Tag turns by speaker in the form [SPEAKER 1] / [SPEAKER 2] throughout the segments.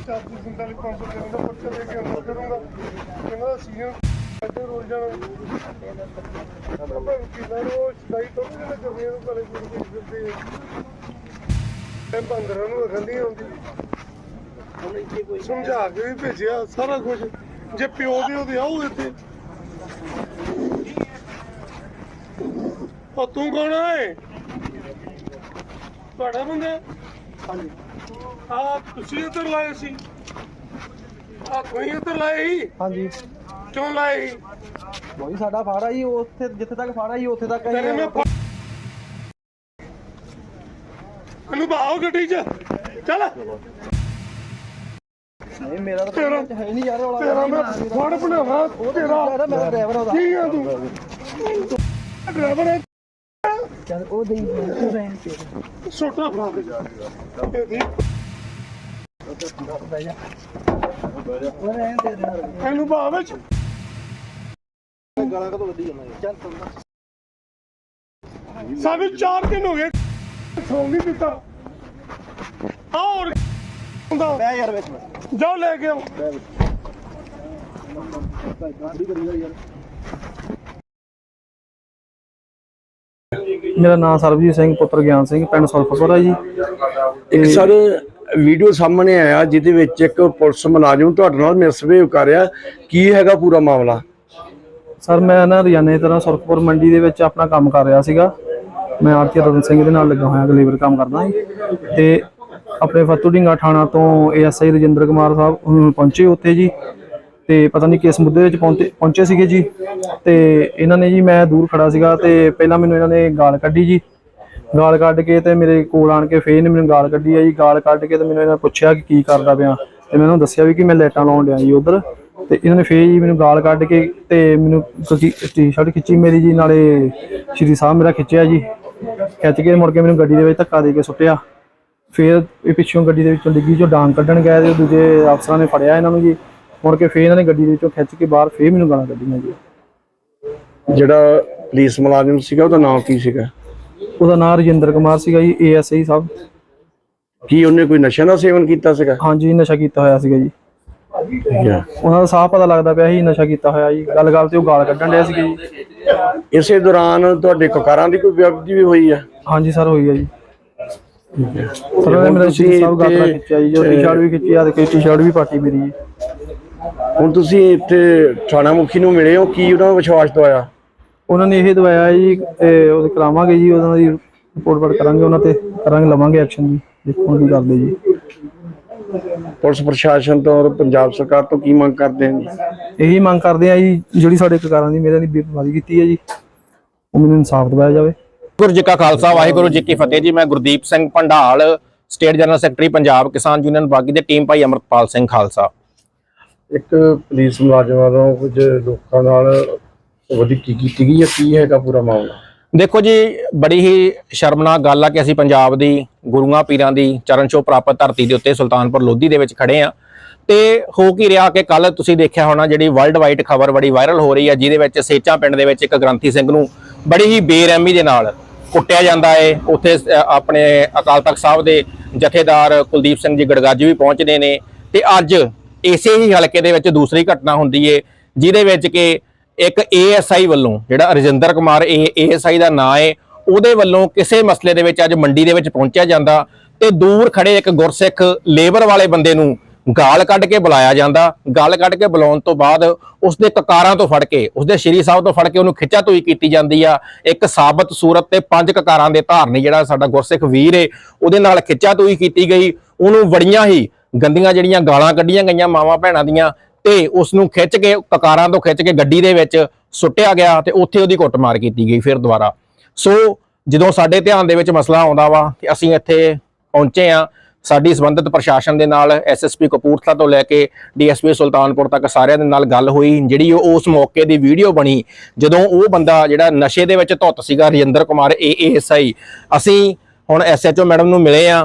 [SPEAKER 1] Chargee ਸੰਤਾਲੀ 500 ਦੇਣ ਦਾ ਪੱਕਾ ਦੇ ਕੇ ਅੰਦਰ ਕਰੂੰਗਾ ਕਹਿੰਦਾ ਸੀਐਮ ਅੱਡੇ ਰੋਲ ਜਾਣਾ ਆਪਾਂ ਕਿਦਾਂ ਉਹ ਸਦਾਈ ਤੋਂ ਵੀ ਨਾ ਕਰਦੇ ਉਹ ਕੋਲੇ ਕੋਈ ਫਿਰਦੇ ਮੈਂ ਬੰਦਰਾਂ ਨੂੰ ਰਖੰਦੀ ਆਉਂਦੀ ਸਮਝਾ ਕੇ ਵੀ ਭੇਜਿਆ ਸਾਰਾ ਕੁਝ ਜੇ ਪਿਓ ਦੇ ਉਹਦੇ ਆਓ ਇੱਥੇ ਉਹ ਤੂੰ ਕੌਣ ਹੈ ਤੁਹਾਡਾ ਬੰਦਾ? ਹਾਂਜੀ। ਆ ਤੁਸੀਂ ਇੱਧਰ ਲਾਏ ਸੀ। ਆ ਕੋਈ ਇੱਧਰ ਲਾਏ ਸੀ?
[SPEAKER 2] ਹਾਂਜੀ।
[SPEAKER 1] ਕਿਉਂ ਲਾਏ ਸੀ?
[SPEAKER 2] ਕੋਈ ਸਾਡਾ ਫਾੜਾ ਜੀ ਉੱਥੇ ਜਿੱਥੇ ਤੱਕ ਫਾੜਾ ਜੀ ਉੱਥੇ ਤੱਕ
[SPEAKER 1] ਤੇਰੇ ਮੈਂ ਫ- ਇਹਨੂੰ ਬਾਹੋ ਗੱਡੀ 'ਚ। ਚੱਲ।
[SPEAKER 2] ਨਹੀਂ ਮੇਰਾ ਤਾਂ
[SPEAKER 1] ਤੇਰਾ-
[SPEAKER 2] ਹੈ ਨਹੀਂ ਯਾਰ ਰੌਲਾ।
[SPEAKER 1] ਤੇਰਾ ਮੈਂ ਫੜ ਬਣਾਵਾ। ਤੇਰਾ
[SPEAKER 2] ਮੇਰਾ ਮੇਰਾ ਡਰਾਈਵਰ ਉਹਦਾ।
[SPEAKER 1] ਕੀ ਆ ਤੂੰ? ਡਰਾਈਵਰ ਹੈ।
[SPEAKER 2] ਚੱਲ ਉਹ ਦੇਈ ਤੂੰ ਰਹਿਣ ਤੇ
[SPEAKER 1] ਛੋਟਾ ਦੇ। ਇਹਦੀ
[SPEAKER 2] ਬਹਿ ਜਾ ਉਹ ਰਹਿਣ ਦੇ
[SPEAKER 1] ਇਹਨੂੰ ਬਾਹ ਵਿੱਚ।
[SPEAKER 2] ਦੇ। ਗਾਲਾਂ ਕਦੋਂ ਵੱਢੀ ਜਾਂਦਾ ਚੱਲ ਤੂੰ
[SPEAKER 1] ਸਾਨੂੰ 4 ਦਿਨ ਹੋ ਗਏ। ਸੌਂ ਨਹੀਂ ਦਿੱਤਾ। ਆ ਹੋਰ ਹੁੰਦਾ।
[SPEAKER 2] ਬਹਿ ਯਾਰ ਵਿੱਚ।
[SPEAKER 1] ਜਾਓ ਲੈ ਕੇ ਆਓ।
[SPEAKER 2] ਗਾੜੀ ਕਰੀਦਾ ਯਾਰ
[SPEAKER 3] ਮੇਰਾ ਨਾਮ ਸਰਬਜੀਤ ਸਿੰਘ ਪੁੱਤਰ ਗਿਆਨ ਸਿੰਘ ਪਿੰਡ ਸੁਲਫਪੁਰਾ ਜੀ।
[SPEAKER 4] ਇੱਕ ਸਰ ਵੀਡੀਓ ਸਾਹਮਣੇ ਆਇਆ ਜਿਹਦੇ ਵਿੱਚ ਇੱਕ ਪੁਲਿਸ ਮੁਲਾਜ਼ਮ ਤੁਹਾਡੇ ਨਾਲ ਮਿਸਬਿਹੇਵ ਕਰ ਰਿਹਾ। ਕੀ ਹੈਗਾ ਪੂਰਾ ਮਾਮਲਾ?
[SPEAKER 3] ਸਰ ਮੈਂ ਨਾ ਰੋਜ਼ਾਨੇ ਤਰ੍ਹਾਂ ਸੁਲਫਪੁਰ ਮੰਡੀ ਦੇ ਵਿੱਚ ਆਪਣਾ ਕੰਮ ਕਰ ਰਿਹਾ ਸੀਗਾ। ਮੈਂ ਆਰਤੀ ਰਤਨ ਸਿੰਘ ਦੇ ਨਾਲ ਲੱਗਾ ਹੋਇਆ ਲੇਬਰ ਕੰਮ ਕਰਦਾ ਜੀ ਤੇ ਆਪਣੇ ਫਤੂ ਢਿੰਗਾ ਥਾਣਾ ਤੋਂ ਏਐਸਆਈ ਰਜਿੰਦਰ ਕੁਮਾਰ ਸਾਹਿਬ ਪਹੁੰਚੇ ਉੱਥੇ ਜੀ। ਤੇ ਪਤਾ ਨਹੀਂ ਕਿਸ ਮੁੱਦੇ ਵਿੱਚ ਪਹੁੰਚੇ ਪਹੁੰਚੇ ਸੀਗੇ ਜੀ। ਤੇ ਇਹਨਾਂ ਨੇ ਜੀ, ਮੈਂ ਦੂਰ ਖੜਾ ਸੀਗਾ ਤੇ ਪਹਿਲਾਂ ਮੈਨੂੰ ਇਹਨਾਂ ਨੇ ਗਾਲ ਕੱਢੀ ਜੀ। ਗਾਲ ਕੱਢ ਕੇ ਤੇ ਮੇਰੇ ਕੋਲ ਆਣ ਕੇ ਫੇਰ ਇਹਨੇ ਮੈਨੂੰ ਗਾਲ ਕੱਢੀ ਆ ਜੀ। ਗਾਲ ਕੱਢ ਕੇ ਤੇ ਮੈਨੂੰ ਇਹਨਾਂ ਨੇ ਪੁੱਛਿਆ ਕਿ ਕੀ ਕਰਦਾ ਪਿਆ। ਤੇ ਮੈਂ ਉਹਨਾਂ ਨੂੰ ਦੱਸਿਆ ਵੀ ਕਿ ਮੈਂ ਲਾਈਟਾਂ ਲਾਉਣ ਡਿਆ ਜੀ ਉਧਰ। ਤੇ ਇਹਨਾਂ ਨੇ ਫੇਰ ਜੀ ਮੈਨੂੰ ਗਾਲ ਕੱਢ ਕੇ ਤੇ ਮੈਨੂੰ ਟੀ-ਸ਼ਰਟ ਖਿੱਚੀ ਮੇਰੀ ਜੀ, ਨਾਲੇ ਸ਼੍ਰੀ ਸਾਹਿਬ ਮੇਰਾ ਖਿੱਚਿਆ ਜੀ। ਖਿੱਚ ਕੇ ਮੁੜ ਕੇ ਮੈਨੂੰ ਗੱਡੀ ਦੇ ਵਿੱਚ ਧੱਕਾ ਦੇ ਕੇ ਸੁੱਟਿਆ। ਫੇਰ ਇਹ ਪਿੱਛੋਂ ਗੱਡੀ ਦੇ ਵਿੱਚੋਂ ਡਿੱਗੀ, ਜੋ ਡਾਂਗ ਕੱਢਣ ਗਏ ਤੇ ਦੂਜੇ ਅਫਸਰਾਂ ਨੇ ਫੜਿਆ ਇਹਨਾਂ ਨੂੰ ਜੀ। ਮੁੜ ਕੇ ਫੇਰ ਇਹਨਾਂ ਨੇ ਗੱਡੀ ਦੇ ਵਿੱਚੋਂ ਖਿੱਚ ਕੇ ਬਾਹਰ ਫੇਰ ਮੈਨੂੰ ਗਾਲਾਂ ਕੱਢੀਆਂ ਜੀ।
[SPEAKER 4] ਜਿਹੜਾ ਪੁਲਿਸ ਮੁਲਾਜ਼ਮ ਸੀਗਾ ਉਹਦਾ ਨਾਮ ਕੀ ਸੀਗਾ?
[SPEAKER 3] ਉਹਦਾ ਨਾਮ ਰਜਿੰਦਰ ਕੁਮਾਰ ਸੀਗਾ ਜੀ ਏਐਸਆਈ ਸਾਹਿਬ।
[SPEAKER 4] ਕੀ ਉਹਨੇ ਕੋਈ ਨਸ਼ਿਆਂ ਦਾ ਸੇਵਨ ਕੀਤਾ ਸੀਗਾ?
[SPEAKER 3] ਹਾਂਜੀ ਨਸ਼ਾ ਕੀਤਾ ਹੋਇਆ ਸੀਗਾ ਜੀ। ਉਹਨਾਂ ਦਾ ਸਾਫ਼ ਪਤਾ ਲੱਗਦਾ ਪਿਆ ਸੀ ਨਸ਼ਾ ਕੀਤਾ ਹੋਇਆ ਜੀ। ਗੱਲ ਗੱਲ ਤੇ ਉਹ ਗਾਲ ਕੱਢਣ ਡਿਆ ਸੀਗਾ ਜੀ।
[SPEAKER 4] ਇਸੇ ਦੌਰਾਨ ਤੁਹਾਡੇ ਕਕਾਰਾਂ ਦੀ ਕੋਈ ਵਿਅਕਤੀ ਵੀ ਹੋਈ ਆ?
[SPEAKER 3] ਹਾਂਜੀ ਸਰ ਹੋਈ ਹੈ ਜੀ। ਸਰ ਉਹਨੇ ਮੇਰਾ ਸ਼ੀਰ ਸਾਹਿਬ ਗਾਤਰਾ ਖਿੱਚਿਆ ਜੀ ਜੋ ਟੀ-ਸ਼ਰਟ ਵੀ ਖਿੱਚੀ ਆ ਤੇ ਟੀ-ਸ਼ਰਟ ਵੀ ਪਾਟੀ ਮੇਰੀ ਜੀ।
[SPEAKER 4] ਹੁਣ ਤੁਸੀਂ ਇੱਥੇ ਥਾਣਾ ਮੁਖੀ ਨੂੰ ਮਿਲੇ ਹੋ ਕੀ ਉਹਨਾਂ ਨੂੰ ਵਿਸ਼ਵਾਸ ਦਵਾਇਆ?
[SPEAKER 3] ਉਹਨਾਂ ਨੇ ਇਹ ਦਵਾਇਆ ਜੀ ਤੇ ਉਹ ਕਰਾਵਾਂਗੇ ਜੀ ਉਹਨਾਂ ਦੀ ਰਿਪੋਰਟ ਵੜ ਕਰਾਂਗੇ ਉਹਨਾਂ ਤੇ ਕਰਾਂਗੇ ਲਵਾਂਗੇ ਐਕਸ਼ਨ ਜੀ ਦੇਖੋ ਕੀ ਕਰਦੇ ਜੀ।
[SPEAKER 4] ਪੁਲਿਸ ਪ੍ਰਸ਼ਾਸਨ ਤੋਂ ਔਰ ਪੰਜਾਬ ਸਰਕਾਰ ਤੋਂ ਕੀ ਮੰਗ ਕਰਦੇ ਹਨ
[SPEAKER 3] ਇਹੀ ਮੰਗ ਕਰਦੇ ਆ ਜੀ ਜਿਹੜੀ ਸਾਡੇ ਕਕਾਰਾਂ ਦੀ ਮੇਰੇ ਦੀ ਬੇਪਰਵਾਹੀ ਕੀਤੀ ਹੈ ਜੀ ਉਹ ਮੈਨੂੰ ਇਨਸਾਫ ਦਿਵਾਇਆ ਜਾਵੇ।
[SPEAKER 5] ਗੁਰੂ ਜੀ ਕਾ ਖਾਲਸਾ ਵਾਹਿਗੁਰੂ ਜੀ ਕੀ ਫਤਿਹ ਜੀ ਮੈਂ Gurdeep Singh Bhandal state general secretary Punjab Kisan Union Bagi ਦੇ ਟੀਮ ਭਾਈ ਅਮਰਪਾਲ ਸਿੰਘ ਖਾਲਸਾ।
[SPEAKER 4] ਇੱਕ ਪੁਲਿਸ ਮੁਲਾਜ਼ਮ ਵੱਲੋਂ ਕੁਝ ਲੋਕਾਂ ਨਾਲ ਵਧੀਕੀ ਕੀਤੀ ਗਈ ਹੈ, ਕੀ ਹੈਗਾ ਪੂਰਾ ਮਾਮਲਾ?
[SPEAKER 5] ਦੇਖੋ ਜੀ, ਬੜੀ ਹੀ ਸ਼ਰਮਨਾਕ ਗੱਲ ਆ ਕਿ ਅਸੀਂ ਪੰਜਾਬ ਦੀ ਗੁਰੂਆਂ ਪੀਰਾਂ ਦੀ ਚਰਨ ਛੋਹ ਪ੍ਰਾਪਤ ਧਰਤੀ ਦੇ ਉੱਤੇ ਸੁਲਤਾਨਪੁਰ ਲੋਧੀ ਦੇ ਵਿੱਚ ਖੜੇ ਆ। ਤੇ ਹੋ ਕੀ ਰਿਹਾ ਕਿ ਕੱਲ ਤੁਸੀਂ ਦੇਖਿਆ ਹੋਣਾ, ਜਿਹੜੀ ਵਰਲਡ ਵਾਈਡ ਖਬਰ ਬੜੀ ਵਾਇਰਲ ਹੋ ਰਹੀ ਹੈ ਜਿਹਦੇ ਵਿੱਚ ਸੇਚਾਂ ਪਿੰਡ ਦੇ ਵਿੱਚ ਇੱਕ ਗ੍ਰੰਥੀ ਸਿੰਘ ਨੂੰ ਬੜੀ ਹੀ ਬੇਰਹਿਮੀ ਦੇ ਨਾਲ ਕੁੱਟਿਆ ਜਾਂਦਾ ਏ। ਉੱਥੇ ਆਪਣੇ ਅਕਾਲ ਤਖਤ ਸਾਹਿਬ ਦੇ ਜਥੇਦਾਰ ਕੁਲਦੀਪ ਸਿੰਘ ਜੀ ਗੜਗਾਜੀ ਵੀ ਪਹੁੰਚਦੇ ਨੇ। ਤੇ ਅੱਜ ਇਸੇ ਹੀ ਹਲਕੇ ਦੇ ਵਿੱਚ ਦੂਸਰੀ ਘਟਨਾ ਹੁੰਦੀ ਏ, ਜਿਹਦੇ ਵਿੱਚ ਕਿ ਇੱਕ ਏਐਸਆਈ ਵੱਲੋਂ ਜਿਹੜਾ ਰਜਿੰਦਰ ਕੁਮਾਰ, ਇਹ ਏਐਸਆਈ ਦਾ ਨਾਂ ਏ, ਉਹਦੇ ਵੱਲੋਂ ਕਿਸੇ ਮਸਲੇ ਦੇ ਵਿੱਚ ਅੱਜ ਮੰਡੀ ਦੇ ਵਿੱਚ ਪਹੁੰਚਿਆ ਜਾਂਦਾ ਤੇ ਦੂਰ ਖੜੇ ਇੱਕ ਗੁਰਸਿੱਖ ਲੇਬਰ ਵਾਲੇ ਬੰਦੇ ਨੂੰ ਗਾਲ ਕੱਢ ਕੇ ਬੁਲਾਇਆ ਜਾਂਦਾ। ਗਾਲ ਕੱਢ ਕੇ ਬੁਲਾਉਣ ਤੋਂ ਬਾਅਦ ਉਸਦੇ ਕਕਾਰਾਂ ਤੋਂ ਫੜ ਕੇ, ਉਸਦੇ ਸ਼੍ਰੀ ਸਾਹਿਬ ਤੋਂ ਫੜ ਕੇ ਉਹਨੂੰ ਖਿੱਚਾ ਤੋਈ ਕੀਤੀ ਜਾਂਦੀ ਆ। ਇੱਕ ਸਾਬਤ ਸੂਰਤ ਤੇ ਪੰਜ ਕਕਾਰਾਂ ਦੇ ਧਾਰਨੀ ਜਿਹੜਾ ਸਾਡਾ ਗੁਰਸਿੱਖ ਵੀਰ ਏ, ਉਹਦੇ ਨਾਲ ਖਿੱਚਾ ਤੋਈ ਕੀਤੀ ਗਈ। ਉਹਨੂੰ ਬੜੀਆਂ ਹੀ ਗੰਦੀਆਂ ਜਿਹੜੀਆਂ ਗਾਲਾਂ ਕੱਢੀਆਂ ਗਈਆਂ ਮਾਵਾਂ ਭੈਣਾਂ ਦੀਆਂ ਤੇ ਉਸ ਨੂੰ ਖਿੱਚ ਕੇ ਕਕਾਰਾਂ ਤੋਂ ਖਿੱਚ ਕੇ ਗੱਡੀ ਦੇ ਵਿੱਚ ਸੁੱਟਿਆ ਗਿਆ ਤੇ ਉੱਥੇ ਉਹਦੀ ਕੁੱਟਮਾਰ ਕੀਤੀ ਗਈ ਫਿਰ ਦੁਬਾਰਾ। ਸੋ ਜਦੋਂ ਸਾਡੇ ਧਿਆਨ ਦੇ ਵਿੱਚ ਮਸਲਾ ਆਉਂਦਾ ਵਾ ਕਿ ਅਸੀਂ ਇੱਥੇ ਪਹੁੰਚੇ ਆ ਸਾਡੀ ਸੰਬੰਧਿਤ ਪ੍ਰਸ਼ਾਸਨ ਦੇ ਨਾਲ ਐਸਐਸਪੀ ਕਪੂਰਥਲਾ ਤੋਂ ਲੈ ਕੇ ਡੀਐਸਪੀ ਸੁਲਤਾਨਪੁਰ ਤੱਕ ਸਾਰਿਆਂ ਦੇ ਨਾਲ ਗੱਲ ਹੋਈ, ਜਿਹੜੀ ਉਹ ਉਸ ਮੌਕੇ ਦੀ ਵੀਡੀਓ ਬਣੀ, ਜਦੋਂ ਉਹ ਬੰਦਾ ਜਿਹੜਾ ਨਸ਼ੇ ਦੇ ਵਿੱਚ ਧੁੱਤ ਸੀਗਾ, ਰਜਿੰਦਰ ਕੁਮਾਰ ਏਐਸਆਈ ਅਸੀਂ ਹੁਣ ਐਸਐਚਓ ਮੈਡਮ ਨੂੰ ਮਿਲੇ ਆ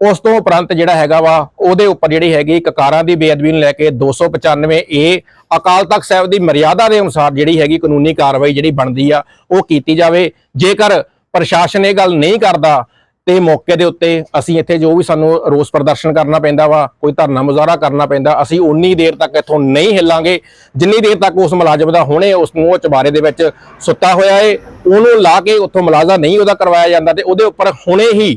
[SPEAKER 5] ਉਸ ਤੋਂ ਉਪਰੰਤ ਜਿਹੜਾ ਹੈਗਾ ਵਾ, ਉਹਦੇ ਉੱਪਰ ਜਿਹੜੀ ਹੈਗੀ ਕਕਾਰਾਂ ਦੀ ਬੇਅਦਬੀ ਨੂੰ ਲੈ ਕੇ 295 ਏ ਅਕਾਲ ਤਖਤ ਸਾਹਿਬ ਦੀ ਮਰਿਆਦਾ ਦੇ ਅਨੁਸਾਰ ਜਿਹੜੀ ਹੈਗੀ ਕਾਨੂੰਨੀ ਕਾਰਵਾਈ ਜਿਹੜੀ ਬਣਦੀ ਆ, ਉਹ ਕੀਤੀ ਜਾਵੇ। ਜੇਕਰ ਪ੍ਰਸ਼ਾਸਨ ਇਹ ਗੱਲ ਨਹੀਂ ਕਰਦਾ, ਤੇ ਮੌਕੇ ਦੇ ਉੱਤੇ ਅਸੀਂ ਇੱਥੇ ਜੋ ਵੀ ਸਾਨੂੰ ਰੋਸ ਪ੍ਰਦਰਸ਼ਨ ਕਰਨਾ ਪੈਂਦਾ ਵਾ, ਕੋਈ ਧਰਨਾ ਮੁਜ਼ਾਹਰਾ ਕਰਨਾ ਪੈਂਦਾ, ਅਸੀਂ ਉਨੀ ਦੇਰ ਤੱਕ ਇੱਥੋਂ ਨਹੀਂ ਹਿੱਲਾਂਗੇ। ਜਿੰਨੀ ਦੇਰ ਤੱਕ ਉਸ ਮੁਲਾਜ਼ਮ ਦਾ ਹੁਣੇ ਉਸ ਨੂੰ ਉਹ ਚਬਾਰੇ ਦੇ ਵਿੱਚ ਸੁੱਤਾ ਹੋਇਆ ਏ, ਉਹਨੂੰ ਲਾ ਕੇ ਉੱਥੋਂ ਮੁਲਾਜ਼ਾ ਨਹੀਂ ਉਹਦਾ ਕਰਵਾਇਆ ਜਾਂਦਾ ਤੇ ਉਹਦੇ ਉੱਪਰ ਹੁਣੇ ਹੀ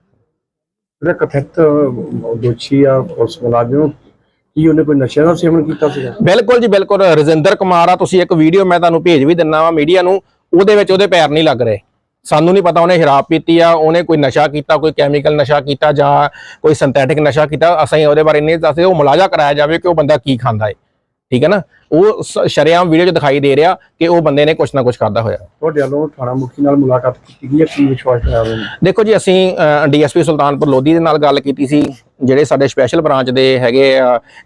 [SPEAKER 4] ਜਿਹੜਾ ਕਥਿਤ ਦੋਸ਼ੀ ਆ ਪੁਲਿਸ ਮੁਲਾਜ਼ਮ ਕੀ ਉਹਨੇ ਕੋਈ ਨਸ਼ੇ ਦਾ ਸੇਵਨ ਕੀਤਾ ਸੀਗਾ?
[SPEAKER 5] ਬਿਲਕੁਲ ਜੀ, ਬਿਲਕੁਲ। ਰਜਿੰਦਰ ਕੁਮਾਰ ਆ, ਤੁਸੀਂ ਇੱਕ ਵੀਡੀਓ ਮੈਂ ਤੁਹਾਨੂੰ ਭੇਜ ਵੀ ਦਿੰਨਾ ਵਾ ਮੀਡੀਆ ਨੂੰ। ਉਹਦੇ ਵਿੱਚ ਉਹਦੇ ਪੈਰ ਨਹੀਂ ਲੱਗ ਰਹੇ। ਸਾਨੂੰ ਨਹੀਂ ਪਤਾ ਉਹਨੇ ਸ਼ਰਾਬ ਪੀਤੀ ਆ, ਉਹਨੇ ਕੋਈ ਨਸ਼ਾ ਕੀਤਾ, ਕੋਈ ਕੈਮੀਕਲ ਨਸ਼ਾ ਕੀਤਾ ਜਾਂ ਕੋਈ ਸਿੰਥੈਟਿਕ ਨਸ਼ਾ ਕੀਤਾ। ਅਸੀਂ ਉਹਦੇ ਬਾਰੇ ਨਹੀਂ ਦੱਸਦੇ, ਉਹ ਮੁਲਾਜ਼ਾ ਕਰਾਇਆ ਜਾਵੇ ਕਿ ਉਹ ਬੰਦਾ ਕੀ ਖਾਂਦਾ ਹੈ ਠੀਕ ਹੈ ਨਾ? ਉਹ ਸ਼ਰੇਆਮ ਵੀਡੀਓ 'ਚ ਦਿਖਾਈ ਦੇ ਰਿਹਾ ਕਿ ਉਹ ਬੰਦੇ ਨੇ ਕੁਛ ਨਾ ਕੁਛ ਕਰਦਾ ਹੋਇਆ।
[SPEAKER 4] ਤੁਹਾਡੇ ਵੱਲੋਂ ਥਾਣਾ ਮੁਖੀ ਨਾਲ ਮੁਲਾਕਾਤ ਕੀਤੀ ਗਈ ਹੈ? ਕੀ ਵਿਸ਼ਵਾਸ ਹੈ
[SPEAKER 5] ਦੇਖੋ ਜੀ ਅਸੀਂ ਡੀਐਸਪੀ ਸੁਲਤਾਨਪੁਰ ਲੋਧੀ ਦੇ ਨਾਲ ਗੱਲ ਕੀਤੀ ਸੀ ਜਿਹੜੇ ਸਾਡੇ ਸਪੈਸ਼ਲ ਬ੍ਰਾਂਚ ਦੇ ਹੈਗੇ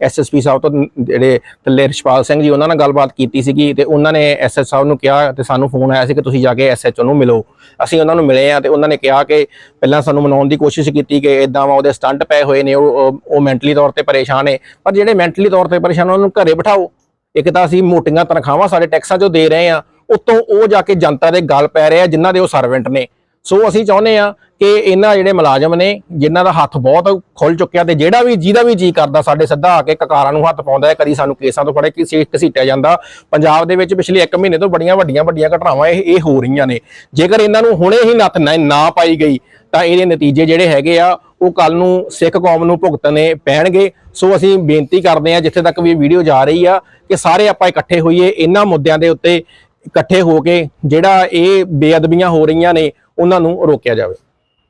[SPEAKER 5] ਐਸਐਸਪੀ ਸਾਹਿਬ ਤੋਂ ਜਿਹੜੇ ਥੱਲੇ ਰਿਸ਼ਪਾਲ ਸਿੰਘ ਜੀ ਉਹਨਾਂ ਨਾਲ ਗੱਲਬਾਤ ਕੀਤੀ ਸੀਗੀ ਤੇ ਉਹਨਾਂ ਨੇ ਐਸਐਸ ਸਾਹਿਬ ਨੂੰ ਕਿਹਾ ਤੇ ਸਾਨੂੰ ਫੋਨ ਆਇਆ ਸੀ ਕਿ ਤੁਸੀਂ ਜਾ ਕੇ ਐਸਐਚਓ ਨੂੰ ਮਿਲੋ। ਅਸੀਂ ਉਹਨਾਂ ਨੂੰ ਮਿਲੇ ਆ ਤੇ ਉਹਨਾਂ ਨੇ ਕਿਹਾ ਕਿ ਪਹਿਲਾਂ ਸਾਨੂੰ ਮਨਾਉਣ ਦੀ ਕੋਸ਼ਿਸ਼ ਕੀਤੀ ਕਿ ਇਦਾਂ ਵਾ ਉਹਦੇ ਸਟੰਟ ਪਏ ਹੋਏ ਨੇ ਉਹ- ਉਹ ਮੈਂਟਲੀ ਤੌਰ ਤੇ ਪਰੇਸ਼ਾਨ ਨੇ। ਪਰ ਜਿਹੜੇ ਮੈਂਟਲੀ ਤੌਰ ਤੇ ਪਰੇਸ਼ਾਨ ਉਹਨਾਂ ਨੂੰ ਘਰੇ ਬਿਠਾਓ। ਇੱਕ ਤਾਂ ਅਸੀਂ ਮੋਟੀਆਂ ਤਨਖਾਹਾਂ ਸਾਡੇ ਟੈਕਸਾਂ ਚੋਂ ਦੇ ਰਹੇ ਆ ਉਤੋਂ ਉਹ ਜਾ ਕੇ ਜਨਤਾ ਦੇ ਗੱਲ ਪੈ ਰਹੇ ਜਿਨ੍ਹਾਂ ਦੇ ਉਹ ਸਰਵੈਂਟ ਨੇ। ਸੋ ਅਸੀਂ ਚਾਹੁੰਦੇ ਆ ਕਿ ਇਹਨਾਂ ਜਿਹੜੇ ਮੁਲਾਜ਼ਮ ਨੇ, ਜਿਨ੍ਹਾਂ ਦਾ ਹੱਥ ਬਹੁਤ ਖੁੱਲ ਚੁੱਕਿਆ ਤੇ ਜਿਹੜਾ ਵੀ, ਜਿਹਦਾ ਵੀ ਜੀ ਕਰਦਾ, ਸਾਡੇ ਸਿੱਧਾ ਆ ਕੇ ਕਕਾਰਾਂ ਨੂੰ ਹੱਥ ਪਾਉਂਦਾ ਹੈ, ਕਦੀ ਸਾਨੂੰ ਕੇਸਾਂ ਤੋਂ ਫੜੇ ਕਿ ਘਸੀਟਿਆ ਜਾਂਦਾ। ਪੰਜਾਬ ਦੇ ਵਿੱਚ ਪਿਛਲੇ 1 ਮਹੀਨੇ ਤੋਂ ਬੜੀਆਂ ਵੱਡੀਆਂ ਵੱਡੀਆਂ ਘਟਨਾਵਾਂ ਇਹ ਇਹ ਹੋ ਰਹੀਆਂ ਨੇ। ਜੇਕਰ ਇਹਨਾਂ ਨੂੰ ਹੁਣੇ ਹੀ ਨੱਥ ਨਾ ਪਾਈ ਗਈ, ਤਾਂ ਇਹਦੇ ਨਤੀਜੇ ਜਿਹੜੇ ਹੈਗੇ ਆ ਉਹ ਕੱਲ ਨੂੰ ਸਿੱਖ ਕੌਮ ਨੂੰ ਭੁਗਤਣੇ ਪੈਣਗੇ। ਸੋ ਅਸੀਂ ਬੇਨਤੀ ਕਰਦੇ ਹਾਂ, ਜਿੱਥੇ ਤੱਕ ਵੀ ਵੀਡੀਓ ਜਾ ਰਹੀ ਆ, ਕਿ ਸਾਰੇ ਆਪਾਂ ਇਕੱਠੇ ਹੋਈਏ, ਇਹਨਾਂ ਮੁੱਦਿਆਂ ਦੇ ਉੱਤੇ ਇਕੱਠੇ ਹੋ ਕੇ ਜਿਹੜਾ ਇਹ ਬੇਅਦਬੀਆਂ ਹੋ ਰਹੀਆਂ ਨੇ, ਉਹਨਾਂ ਨੂੰ ਰੋਕਿਆ ਜਾਵੇ।